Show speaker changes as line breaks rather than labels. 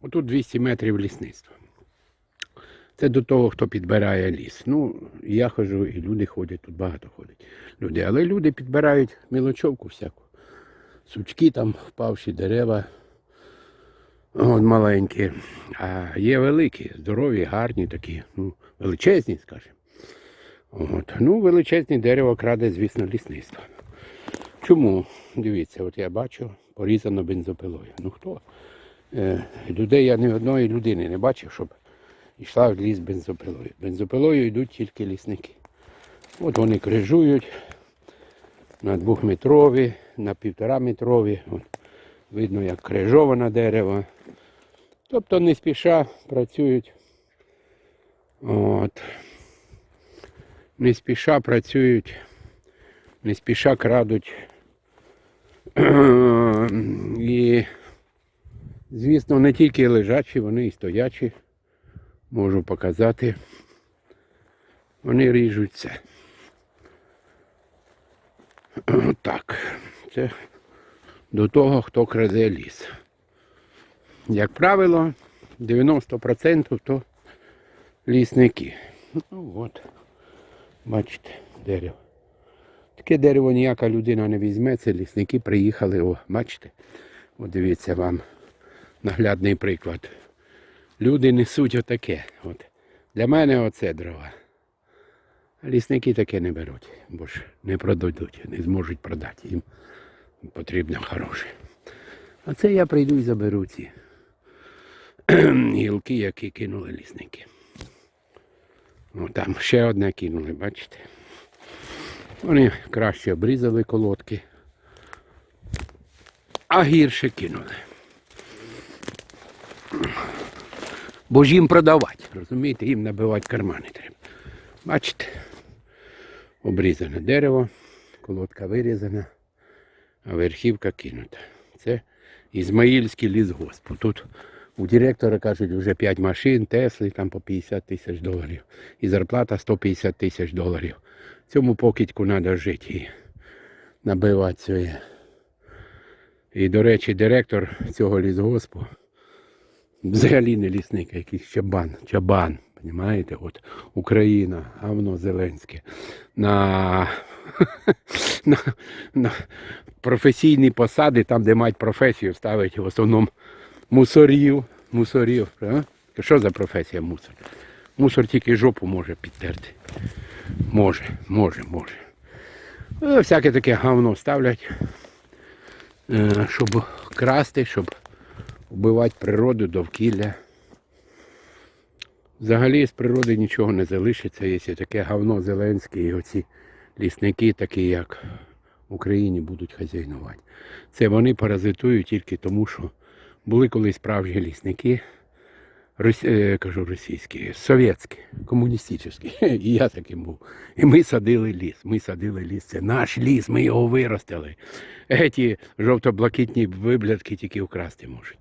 Отут 200 метрів лісництва. Це до того, хто підбирає ліс. Ну, я ходжу, і люди ходять, тут багато ходять. Люди. Але люди підбирають мілочовку всяку. Сучки там, впавші дерева. От маленькі. А є великі, здорові, гарні такі, ну, величезні, скажімо. От. Ну, величезне дерево краде, звісно, лісництво. Чому? Дивіться, от я бачу, порізано бензопилою. Ну хто? Е, людей я ні одної людини не бачив, щоб йшла в ліс бензопилою. Бензопилою йдуть тільки лісники. От вони крижують на двохметрові, на півтораметрові. От. Видно, як крижоване дерево. Тобто не спіша працюють. От. Не спіша працюють, не спіша крадуть. І, звісно, не тільки лежачі, вони і стоячі. Можу показати. Вони ріжуть це. Так. Це до того, хто краде ліс. Як правило, 90% то лісники. Ну от, бачите, дерево. Таке дерево ніяка людина не візьме, це лісники приїхали, о, бачите? От дивіться вам наглядний приклад. Люди несуть отаке. От. Для мене оце дрова. Лісники таке не беруть, бо ж не продадуть, не зможуть продати. Їм потрібно хороше. А це я прийду і заберу ці гілки, які кинули лісники. О, там ще одне кинули, бачите? Вони краще обрізали колодки, а гірше кинули. Бо ж їм продавати, розумієте, їм набивати кармани треба. Бачите? Обрізане дерево, колодка вирізана, а верхівка кинута. Це Ізмаїльський лісгосп. Тут у директора кажуть, вже 5 машин, Тесли там по 50 тисяч доларів. І зарплата 150 тисяч доларів. Цьому покидьку треба жити і набивати своє. І, до речі, директор цього лісгоспу взагалі не лісник, а якийсь чабан. Чабан. Понимаєте? От Україна, говно Зеленське. На, на, на професійні посади, там, де мають професію, ставить в основному мусорів. Мусорів. А? Що за професія мусор? Мусор тільки жопу може підтерти. Може, може, може. Ну, Всяке таке говно ставлять, е, щоб красти, щоб вбивати природу, довкілля. Взагалі з природи нічого не залишиться, якщо таке говно Зеленське і оці лісники, такі як в Україні, будуть хазяйнувати. Це вони паразитують тільки тому, що були колись справжні лісники, рос... е, кажу російські, совєтські, комуністичні. І я таким був. І ми садили ліс. Ми садили ліс. Це наш ліс, ми його виростили. Еті жовто-блакитні виблядки тільки вкрасти можуть.